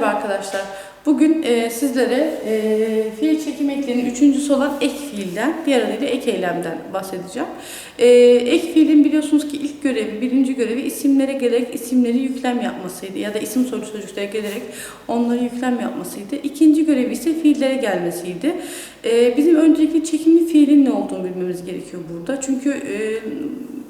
Merhaba arkadaşlar. Bugün e, sizlere e, fiil çekim eklerinin üçüncüsü olan ek fiilden, diğer adıyla ek eylemden bahsedeceğim. E, ek fiilin biliyorsunuz ki ilk görevi, birinci görevi isimlere gelerek isimleri yüklem yapmasıydı ya da isim soru sözcükleri gelerek onları yüklem yapmasıydı. İkinci görevi ise fiillere gelmesiydi. E, bizim öncelikle çekimli fiilin ne olduğunu bilmemiz gerekiyor burada. Çünkü e,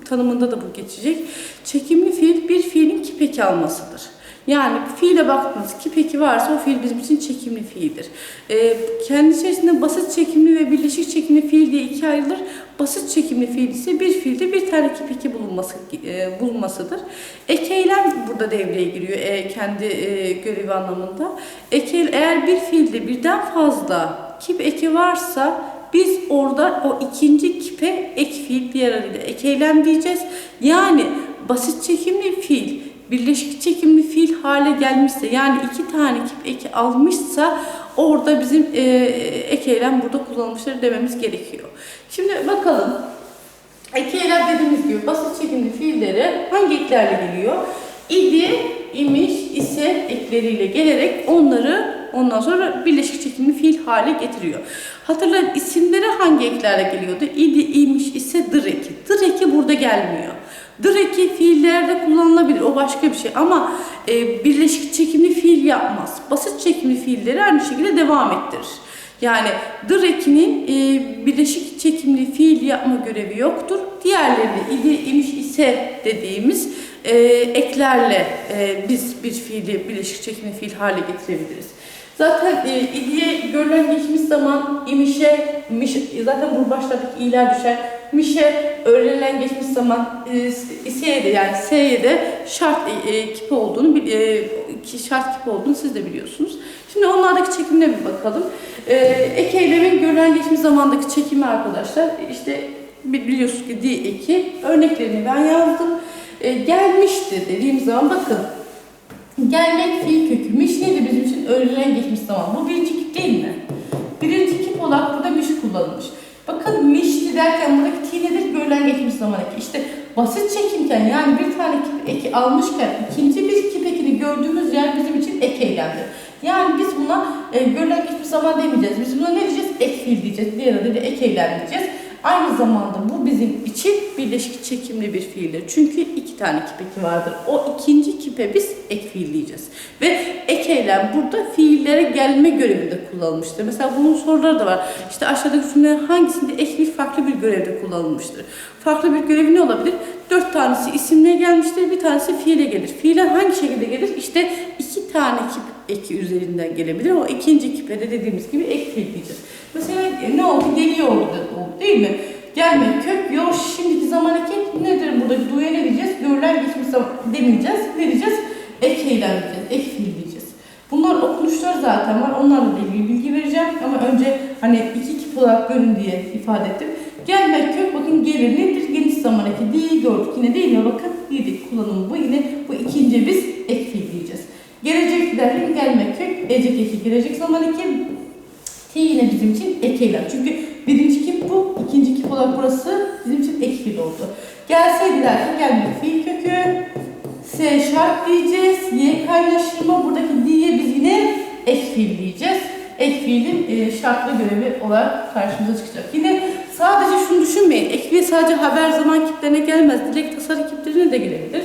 tanımında da bu geçecek. Çekimli fiil bir fiilin kipeki almasıdır. Yani fiile baktınız ki peki varsa o fiil bizim için çekimli fiildir. Ee, kendi içerisinde basit çekimli ve birleşik çekimli fiil diye ikiye ayrılır. Basit çekimli fiil ise bir fiilde bir tane kipeki bulunması, e, bulunmasıdır. Ek burada devreye giriyor e, kendi e, görevi anlamında. Ek eğer bir fiilde birden fazla kip eki varsa biz orada o ikinci kipe ek fiil diğer adıyla ek eylem diyeceğiz. Yani basit çekimli fiil birleşik çekimli fiil hale gelmişse yani iki tane kip eki almışsa orada bizim e, ek eylem burada kullanılmıştır dememiz gerekiyor. Şimdi bakalım ek eylem dediğimiz gibi basit çekimli fiillere hangi eklerle geliyor? İdi, imiş, ise ekleriyle gelerek onları ondan sonra birleşik çekimli fiil hale getiriyor. Hatırlayın isimlere hangi eklerle geliyordu? İdi, imiş, ise dır eki. Dır eki burada gelmiyor. Dır eki fiillerde kullanılabilir. O başka bir şey ama e, birleşik çekimli fiil yapmaz. Basit çekimli fiilleri aynı şekilde devam ettirir. Yani dır e, birleşik çekimli fiil yapma görevi yoktur. Diğerleri idi, imiş, ise dediğimiz e, eklerle e, biz bir fiili birleşik çekimli fiil hale getirebiliriz. Zaten e, idiye görülen geçmiş zaman imişe, miş, zaten bu başlardaki iyiler düşer. Mişe öğrenilen geçmiş zaman e, de yani s'ye de şart e, kipi olduğunu, e, şart kipi olduğunu siz de biliyorsunuz. Şimdi onlardaki çekimine bir bakalım. E, ek eylemin görülen geçmiş zamandaki çekimi arkadaşlar işte biliyorsunuz ki di eki örneklerini ben yazdım. E, gelmişti dediğim zaman bakın Gelmek fiil köküymüş. Neydi bizim için? Öğrenilen geçmiş zaman. Bu birinci kip değil mi? Birinci kip olarak burada miş kullanılmış. Bakın mişti derken buradaki ti nedir? Görülen geçmiş zaman eki. İşte basit çekimken yani bir tane kip eki almışken ikinci bir kip ekini gördüğümüz yer bizim için ek eylemdir. Yani biz buna e, görülen geçmiş zaman demeyeceğiz. Biz buna ne diyeceğiz? Ek fiil diyeceğiz. Diğer adıyla ek eylem diyeceğiz. Aynı zamanda bu bizim için birleşik çekimli bir fiildir. Çünkü iki tane kipeki vardır. O ikinci kipe biz ek fiil diyeceğiz. Ve ek eylem burada fiillere gelme görevinde kullanılmıştır. Mesela bunun soruları da var. İşte aşağıdaki cümlelerin hangisinde ek fiil farklı bir görevde kullanılmıştır? Farklı bir görevi ne olabilir? Dört tanesi isimle gelmiştir, bir tanesi fiile gelir. Fiile hangi şekilde gelir? İşte iki tane kip eki üzerinden gelebilir. O ikinci kipe de dediğimiz gibi ek fiil diyeceğiz. Mesela ne oldu? Geliyor oldu, değil mi? Gelmek, kök, yor, şimdiki zaman eki nedir burada? Duya ne diyeceğiz? Görülen geçmiş zaman demeyeceğiz. Ne diyeceğiz? Ek eylem diyeceğiz, ek fiil diyeceğiz. Bunlar okunuşlar zaten var. Onlarla ilgili bilgi vereceğim. Ama önce hani iki kip olarak görün diye ifade ettim. Gelmek, kök bakın gelir nedir? Geniş zaman eki değil gördük. Yine değil mi? Bakın dedik kullanımı bu. Yine bu ikinci biz ek fiil diyeceğiz. Gelecek derken gelmek, kök, ecek eki, gelecek zaman eki, T yine bizim için ek eylem. Çünkü birinci kip bu, ikinci kip olarak burası bizim için ek fiil oldu. Gelseydi derken gelmek fiil kökü, S şart diyeceğiz, Y kaynaştırma, buradaki D'ye biz yine ek fiil diyeceğiz. Ek fiilin e, şartlı görevi olarak karşımıza çıkacak. Yine sadece şunu düşünmeyin, ek fiil sadece haber zaman kiplerine gelmez, dilek tasarı kiplerine de gelebilir.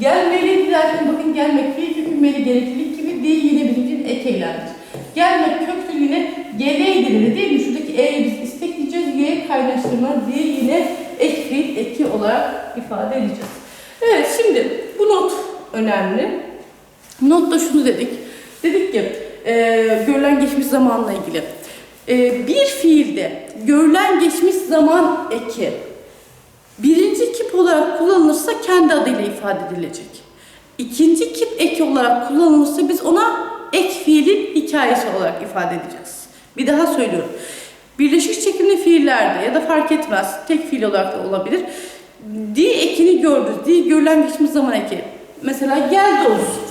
Gelmeli derken bakın gelmek fiil kökü meli gereklilik gibi değil yine için ek eylemdir. Gelmek köklü yine geleydi değil kaynaştırma diye yine ek fiil eki olarak ifade edeceğiz. Evet şimdi bu not önemli. Notta şunu dedik. Dedik ki e, görülen geçmiş zamanla ilgili. E, bir fiilde görülen geçmiş zaman eki birinci kip olarak kullanılırsa kendi adıyla ifade edilecek. İkinci kip eki olarak kullanılırsa biz ona ek fiilin hikayesi olarak ifade edeceğiz. Bir daha söylüyorum. Birleşik fiillerde ya da fark etmez tek fiil olarak da olabilir. Di ekini gördük. Di görülen geçmiş zaman eki. Mesela geldi olsun.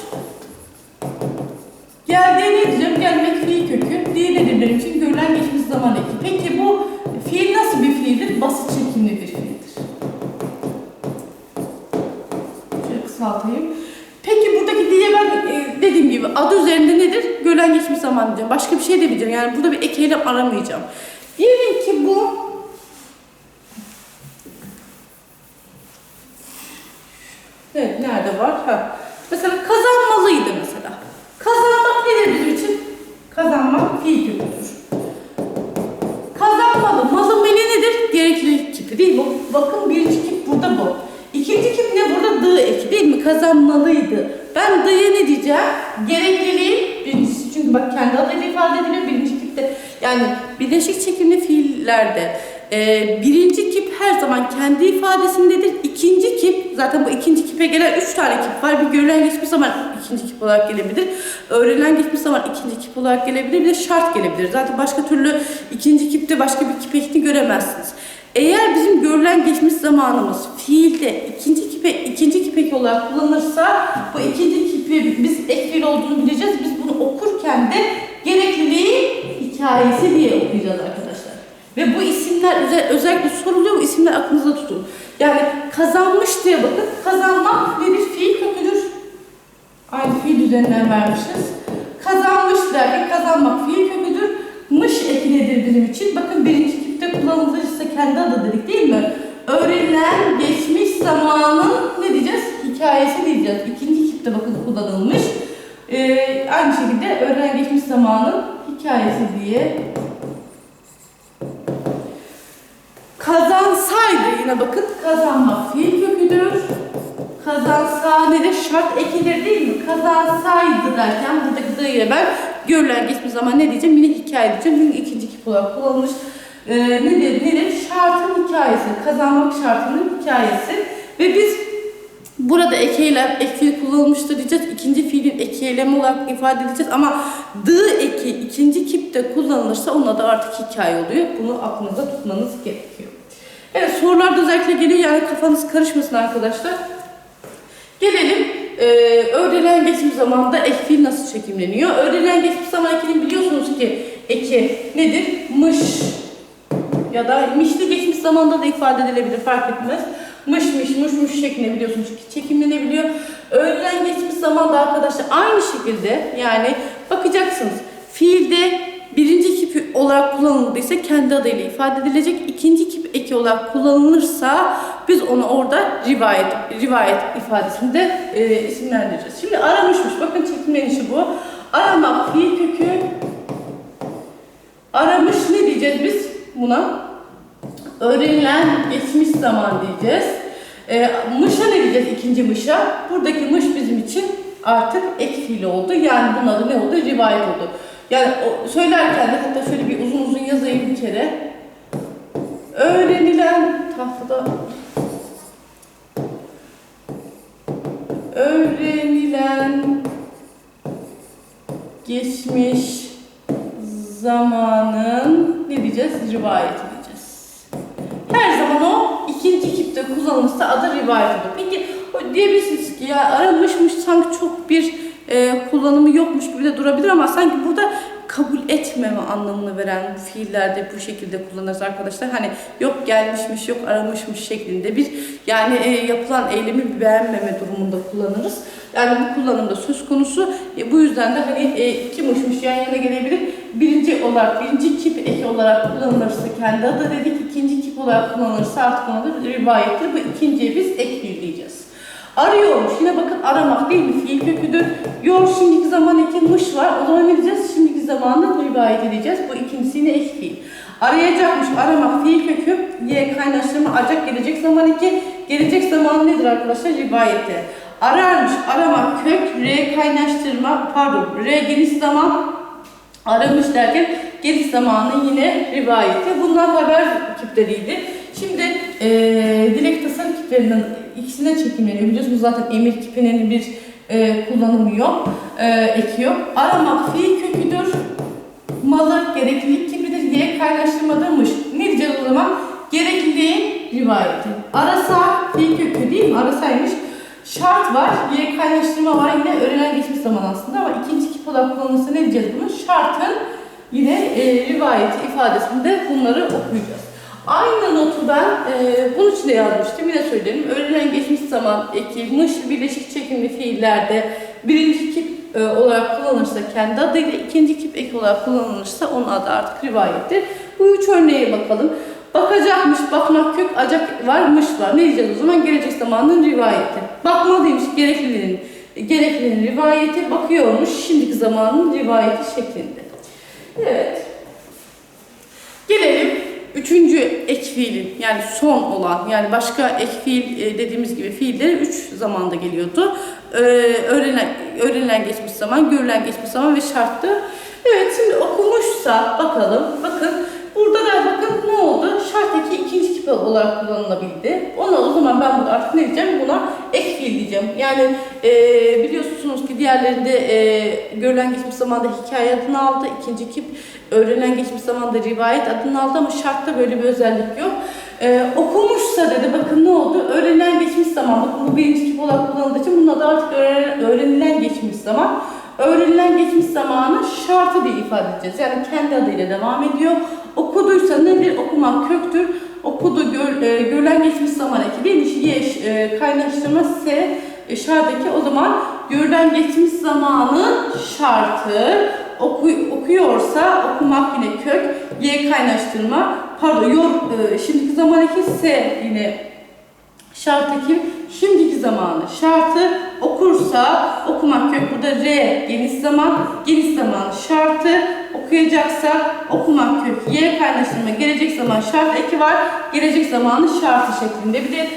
Geldiği ne diyeceğim? Gelmek fiil kökü. Di nedir benim için? Görülen geçmiş zaman eki. Peki bu fiil nasıl bir fiildir? Basit çekimli bir fiildir. Şöyle kısaltayım. Peki buradaki diye ben e, dediğim gibi adı üzerinde nedir? Görülen geçmiş zaman diyeceğim. Başka bir şey de bileceğim. Yani burada bir ek aramayacağım. Diyelim ki bu Evet, nerede var? Ha. Mesela kazanmalıydı mesela. Kazanmak nedir bizim için? Kazanmak köküdür. Kazanmalı. Malın meli nedir? Gereklilik kipi değil mi? Bakın birinci kip burada bu. İkinci kip ne burada? Dı eki değil mi? Kazanmalıydı. Ben dıya ne diyeceğim? Gerekliliği birincisi çünkü bak kendi adıyla ifade ediliyor. Yani birleşik çekimli fiillerde e, birinci kip her zaman kendi ifadesindedir. İkinci kip zaten bu ikinci kipe gelen üç tane kip var. Bir görülen geçmiş zaman ikinci kip olarak gelebilir. Öğrenilen geçmiş zaman ikinci kip olarak gelebilir. Bir de şart gelebilir. Zaten başka türlü ikinci kipte başka bir kip ekini göremezsiniz. Eğer bizim görülen geçmiş zamanımız fiilde ikinci kipe ikinci kip eki olarak kullanılırsa bu ikinci kipi biz ek fiil olduğunu bileceğiz. Biz bunu okurken de hikayesi diye okuyacağız arkadaşlar. Ve bu isimler özel, özellikle soruluyor bu isimler aklınızda tutun. Yani kazanmış diye bakın. Kazanmak nedir? Fiil köküdür. Aynı fiil üzerinden vermişiz. Kazanmış derken kazanmak fiil köküdür. Mış eki nedir bizim için? Bakın birinci kipte kullanılırsa kendi adı dedik değil mi? Öğrenilen geçmiş zamanın ne diyeceğiz? Hikayesi diyeceğiz. İkinci kipte bakın kullanılmış. Ee, aynı şekilde öğrenilen geçmiş zamanın hikayesi diye Kazansaydı yine bakın kazanmak fiil köküdür. Kazansa nedir? Şart ekilir değil mi? Kazansaydı derken buradaki dı ile ben görülen geçmiş zaman ne diyeceğim? Yine hikaye diyeceğim. Çünkü ikinci kip olarak kullanılmış. Ee, nedir? Nedir? Şartın hikayesi. Kazanmak şartının hikayesi. Ve biz Burada ek eylem, ek kullanılmıştır diyeceğiz. İkinci fiilin ek olarak ifade edeceğiz. Ama dı eki ikinci kipte kullanılırsa onun adı artık hikaye oluyor. Bunu aklınıza tutmanız gerekiyor. Evet sorularda özellikle geliyor yani kafanız karışmasın arkadaşlar. Gelelim e, öğrenilen geçmiş zamanda ek fiil nasıl çekimleniyor? Öğrenilen geçmiş zaman ekinin biliyorsunuz ki eki nedir? Mış ya da mişli geçmiş zamanda da ifade edilebilir fark etmez. Mış mış mış mış şeklinde biliyorsunuz ki çekimlenebiliyor. Öğrenilen geçmiş zamanda arkadaşlar aynı şekilde yani bakacaksınız fiilde birinci kip olarak kullanıldıysa kendi adıyla ifade edilecek. ikinci kip eki olarak kullanılırsa biz onu orada rivayet rivayet ifadesinde e, isimlendireceğiz. Şimdi aramışmış. Bakın çekimlenişi bu. Aramak fiil kökü aramış ne diyeceğiz biz buna? Öğrenilen geçmiş zaman diyeceğiz. E, mışa ne diyeceğiz ikinci mışa? Buradaki mış bizim için artık ek fiil oldu. Yani bunun adı ne oldu? Rivayet oldu. Yani o, söylerken de hatta şöyle bir uzun uzun yazayım bir kere. Öğrenilen tahtada öğrenilen geçmiş zamanın ne diyeceğiz? Rivayet. O ikinci kipte kullanılırsa adı rivayet olur. Peki diyebilirsiniz ki ya aramışmış sanki çok bir e, kullanımı yokmuş gibi de durabilir ama sanki burada kabul etmeme anlamını veren fiillerde bu şekilde kullanırız arkadaşlar. Hani yok gelmişmiş, yok aramışmış şeklinde bir yani e, yapılan eylemi beğenmeme durumunda kullanırız. Yani bu kullanımda söz konusu. E, bu yüzden de hani e, iki mışmış yan yana gelebilir. Birinci olarak, birinci kip eki olarak kullanılırsa kendi adı dedik. ikinci kip olarak kullanılırsa artık ona rivayettir. Bu ikinciye biz ek fiil diyeceğiz. Arıyormuş. Yine bakın aramak değil mi? Fiil köküdür. Yor şimdiki zaman eki mış var. O zaman ne diyeceğiz? Şimdiki zamanı rivayet edeceğiz. Bu ikincisi yine ek fiil. Arayacakmış. Aramak fiil kökü. Y kaynaştırma acak gelecek zaman eki. Gelecek zaman nedir arkadaşlar? Rivayette. Ararmış. Aramak kök. R kaynaştırma pardon. R geniş zaman aramış derken geniş zamanı yine rivayette. Bunlar haber kipleriydi. Şimdi e, dilek tasarım kiplerinden ikisine çekimleniyor. Biliyorsunuz zaten emir kipinin bir e, kullanımı yok, e, eki yok. Aramak fiil köküdür. Malı gereklilik kipidir diye kaynaştırmadırmış. Ne diyeceğiz o zaman? Gerekliliğin rivayeti. Arasa fiil kökü değil mi? Arasaymış. Şart var, y kaynaştırma var. Yine öğrenen geçmiş zaman aslında ama ikinci olarak kullanılırsa ne diyeceğiz bunu? Şartın yine e, rivayeti ifadesinde bunları okuyacağız. Aynı notu ben e, bunun için de yazmıştım. Yine söyleyelim. Öğrenilen geçmiş zaman eki, mış birleşik çekimli fiillerde birinci kip e, olarak kullanılırsa kendi adıyla, ikinci kip ek olarak kullanılırsa onun adı artık rivayettir. Bu üç örneğe bakalım. Bakacakmış, bakmak kök, acak varmış var. Ne diyeceğiz o zaman? Gelecek zamanın rivayeti. Bakmalıymış, gerekliliğinin, gerekliliğinin rivayeti, bakıyormuş, şimdiki zamanın rivayeti şeklinde. Evet. Gelelim üçüncü ek fiilin yani son olan yani başka ek fiil e, dediğimiz gibi fiilleri üç zamanda geliyordu. Ee, öğrenilen, öğrenilen geçmiş zaman, görülen geçmiş zaman ve şarttı. Evet şimdi okumuşsa bakalım. Bakın burada da bakın eki ikinci kip olarak kullanılabildi. Ona o zaman ben burada artık ne diyeceğim? Buna ek fiil diyeceğim. Yani e, biliyorsunuz ki diğerlerinde e, görülen geçmiş zamanda hikaye adını aldı. ikinci kip öğrenilen geçmiş zamanda rivayet adını aldı ama şartta böyle bir özellik yok. Ee, okumuşsa dedi bakın ne oldu? Öğrenilen geçmiş zaman. Bakın bu birinci kip olarak kullanıldığı için bunun adı artık öğrenilen geçmiş zaman. Öğrenilen geçmiş zamanı şartı diye ifade edeceğiz. Yani kendi adıyla devam ediyor. Okuduysa nedir? Okumak köktür. Okudu, gör, e, görülen geçmiş zaman eki değil. Y, e, kaynaştırma S e, şarttaki o zaman görülen geçmiş zamanın şartı oku, okuyorsa okumak yine kök, y kaynaştırma, pardon yor, e, şimdiki zaman eki s yine şarttaki şimdiki zamanı şartı okursa okumak kök burada r geniş zaman. Geniş zaman şartı okuyacaksa okumak kök y kaynaştırma gelecek zaman şart eki var gelecek zamanı şartı şeklinde. Bir de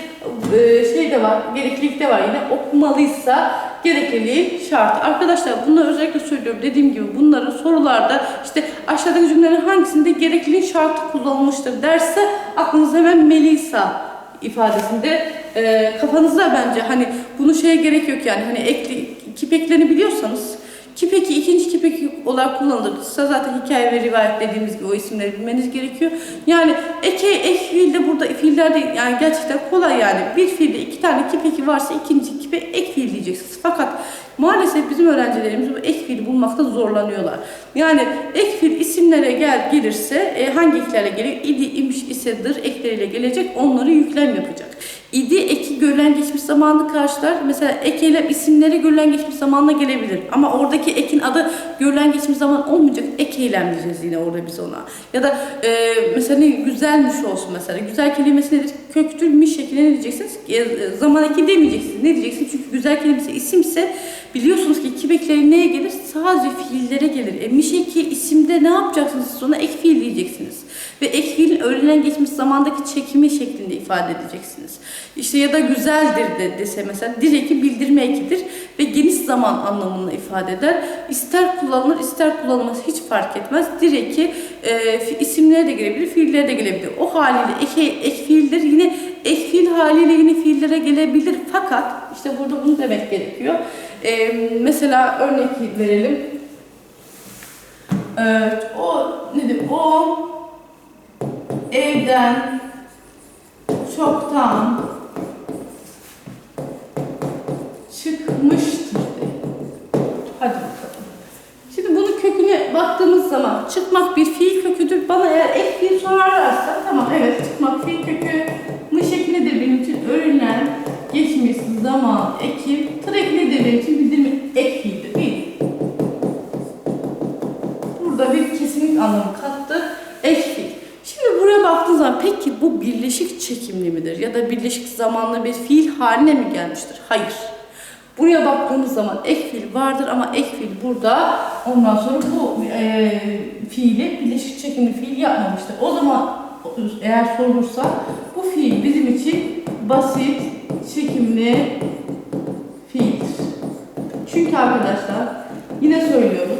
e, şey de var gereklilik de var. Yine okumalıysa gerekliliği şart. Arkadaşlar bunu özellikle söylüyorum. Dediğim gibi bunların sorularda işte aşağıdaki cümlelerin hangisinde gerekliliğin şartı kullanılmıştır derse aklınıza hemen Melisa ifadesinde e, kafanızda bence hani bunu şeye gerek yok yani hani ekli, kip eklerini biliyorsanız kip eki ikinci kip eki olarak kullanılırsa zaten hikaye ve rivayet dediğimiz gibi o isimleri bilmeniz gerekiyor. Yani eke ek fiilde burada fiillerde yani gerçekten kolay yani bir fiilde iki tane kip eki varsa ikinci kipe ek fiil diyeceksiniz. Fakat maalesef bizim öğrencilerimiz bu ek fiili bulmakta zorlanıyorlar. Yani ek fiil isimlere gel gelirse e, hangi eklerle geliyor? İdi, imiş, isedir ekleriyle gelecek onları yüklem yapacak. İdi eki görülen geçmiş zamanlı karşılar. Mesela ek isimleri görülen geçmiş zamanla gelebilir. Ama oradaki ekin adı görülen geçmiş zaman olmayacak. Ek eylem diyeceğiz yine orada biz ona. Ya da e, mesela ne güzelmiş olsun mesela. Güzel kelimesi nedir? Köktür, şekline ne diyeceksiniz? E, zaman eki demeyeceksiniz. Ne diyeceksiniz? Çünkü güzel kelimesi isimse biliyorsunuz ki iki bekleri neye gelir? Sadece fiillere gelir. E, miş eki isimde ne yapacaksınız? Siz ona ek fiil diyeceksiniz. Öğrenilen geçmiş zamandaki çekimi şeklinde ifade edeceksiniz. İşte ya da güzeldir de dese mesela direki bildirme ekidir ve geniş zaman anlamını ifade eder. İster kullanılır ister kullanılmaz hiç fark etmez. Direki e, isimlere de gelebilir, fiillere de gelebilir. O haliyle ek, ek fiildir yine ek fiil haliyle yine fiillere gelebilir. Fakat işte burada bunu demek gerekiyor. E, mesela örnek verelim. Evet, o nedir? O evden çoktan çıkmıştır. Hadi bakalım. Şimdi bunun köküne baktığımız zaman çıkmak bir fiil köküdür. Bana eğer ek fiil sorarlarsa tamam evet çıkmak fiil kökü gelmiştir? Hayır. Buraya baktığımız zaman ek fiil vardır ama ek fiil burada ondan sonra bu e, fiili birleşik çekimli fiil yapmamıştır. O zaman eğer sorulursa bu fiil bizim için basit çekimli fiildir. Çünkü arkadaşlar yine söylüyorum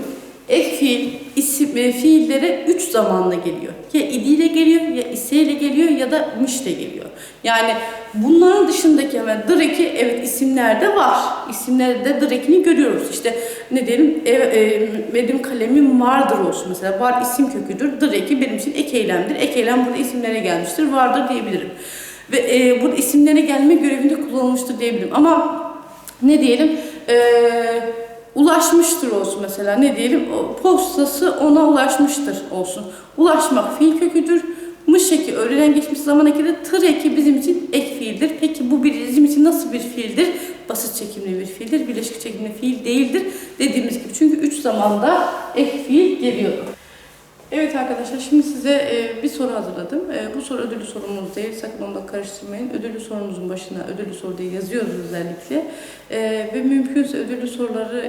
ek fiil isim e, fiillere üç zamanla geliyor. Ya idiyle geliyor, ya iseyle geliyor ya da mişle geliyor. Yani bunların dışındaki hemen direki evet isimlerde var. İsimlerde direkini görüyoruz. İşte ne diyelim ev, e, benim kalemim vardır olsun mesela. Var isim köküdür. Direki benim için ek eylemdir. Ek eylem burada isimlere gelmiştir. Vardır diyebilirim. Ve e, burada isimlere gelme görevinde kullanılmıştır diyebilirim. Ama ne diyelim eee ulaşmıştır olsun mesela ne diyelim postası ona ulaşmıştır olsun. Ulaşmak fiil köküdür. Mış eki öğrenen geçmiş zaman eki de tır eki bizim için ek fiildir. Peki bu bir bizim için nasıl bir fiildir? Basit çekimli bir fiildir. Birleşik çekimli fiil değildir. Dediğimiz zamanda ek fiil geliyordu. Evet arkadaşlar şimdi size e, bir soru hazırladım. E, bu soru ödüllü sorumuz değil. Sakın onu da karıştırmayın. Ödüllü sorumuzun başına ödüllü soru diye yazıyoruz özellikle. E, ve mümkünse ödüllü soruları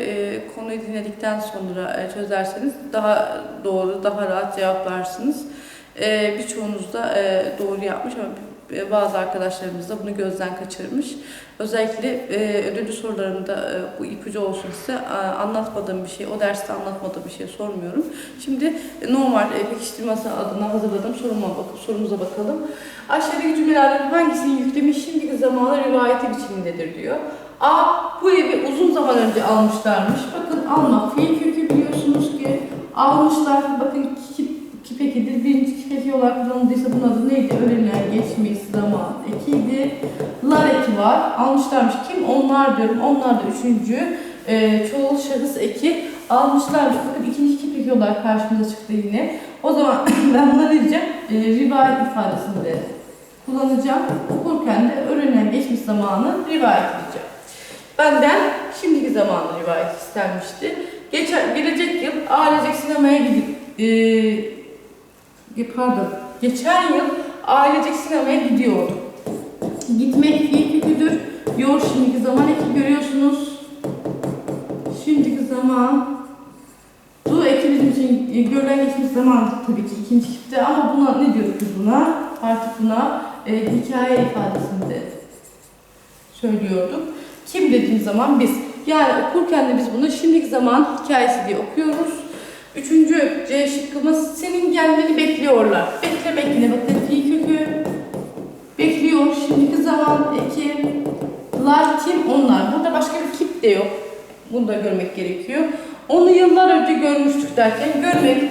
konuyu dinledikten sonra çözerseniz daha doğru, daha rahat cevaplarsınız. Birçoğunuz da doğru yapmış ama bazı arkadaşlarımız da bunu gözden kaçırmış. Özellikle e, ödüllü sorularımda e, bu ipucu olsun size e, anlatmadığım bir şey, o derste anlatmadığım bir şey sormuyorum. Şimdi e, normal e, pekiştirmesi adına hazırladığım soruma bak sorumuza bakalım. Aşağıdaki cümlelerden hangisinin yüklemi şimdiki zamana rivayeti biçimindedir diyor. A. Bu evi uzun zaman önce almışlarmış. Bakın almak fiil kökü biliyorsunuz ki almışlar. Bakın ki, kipekidir. Birinci kipeki olarak kullanıldıysa bunun adı neydi? Öğrenilen geçmiş zaman ekiydi. Lar eki var. Almışlarmış. Kim? Onlar diyorum. Onlar da üçüncü e, çoğul şahıs eki almışlarmış. Bakın ikinci kipeki olarak karşımıza çıktı yine. O zaman ben buna ne diyeceğim? E, rivayet ifadesini de kullanacağım. Okurken de öğrenilen geçmiş zamanı rivayet edeceğim. Benden şimdiki zamanı rivayet istenmişti. Geçen, gelecek yıl ailecek sinemaya gidip e, pardon geçen yıl ailecek sinemaya gidiyorduk. Gitmek fiil köküdür. Yor şimdiki zaman eki görüyorsunuz. Şimdiki zaman bu eki bizim için e, görülen geçmiş zaman tabii ki ikinci kipte ama buna ne diyoruz biz buna? Artık buna e, hikaye ifadesinde söylüyorduk. Kim dediğim zaman biz. Yani okurken de biz bunu şimdiki zaman hikayesi diye okuyoruz. Üçüncü C şıkkımız senin gelmeni bekliyorlar. Beklemek yine bakın fiil kökü. Bekliyor. Şimdiki zaman eki. Lar kim? Onlar. Burada başka bir kip de yok. Bunu da görmek gerekiyor. Onu yıllar önce görmüştük derken görmek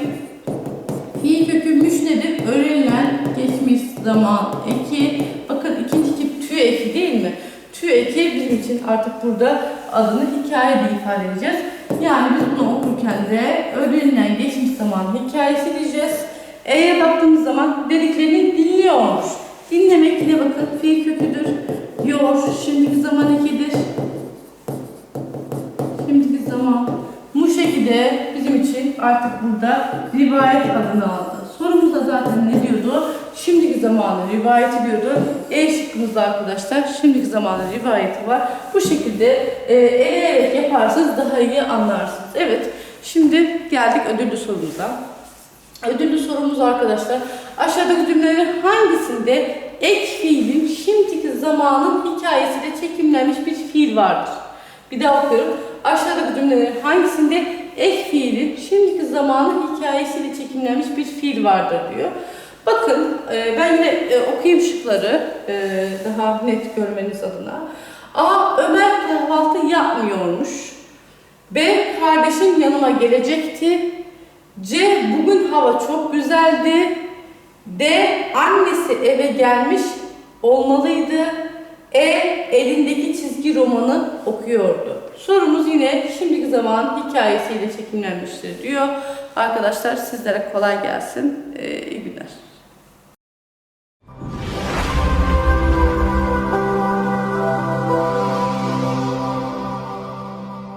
fiil kökü nedir? Öğrenilen geçmiş zaman eki. Bakın ikinci kip tüy eki değil mi? Tüy eki bizim için artık burada adını hikaye diye ifade edeceğiz. Yani biz bunu okurken de öğrenilen geçmiş zaman hikayesi diyeceğiz. E'ye baktığımız zaman dediklerini dinliyormuş. Dinlemek yine bakın fiil köküdür. Yor, şimdiki zaman ekidir. Şimdiki zaman. Bu şekilde bizim için artık burada rivayet adını aldı. Sorumuzda zaten ne diyordu? Şimdiki zamanı rivayet ediyordu. E şıkkımızda arkadaşlar şimdiki zamanı rivayeti var. Bu şekilde e, eğerek yaparsanız daha iyi anlarsınız. Evet şimdi geldik ödüllü sorumuza. Ödüllü sorumuz arkadaşlar. Aşağıdaki cümlelerin hangisinde ek fiilin şimdiki zamanın hikayesiyle çekimlenmiş bir fiil vardır? Bir daha okuyorum. Aşağıdaki cümlelerin hangisinde ek fiilin şimdiki zamanın hikayesiyle çekimlenmiş bir fiil vardır diyor. Bakın e, ben yine e, okuyayım şıkları e, daha net görmeniz adına. A. Ömer kahvaltı yapmıyormuş. B. Kardeşim yanıma gelecekti. C. Bugün hava çok güzeldi. D. Annesi eve gelmiş olmalıydı. E. Elindeki çizgi romanı okuyordu. Sorumuz yine şimdiki zaman hikayesiyle çekimlenmiştir diyor. Arkadaşlar sizlere kolay gelsin. Ee,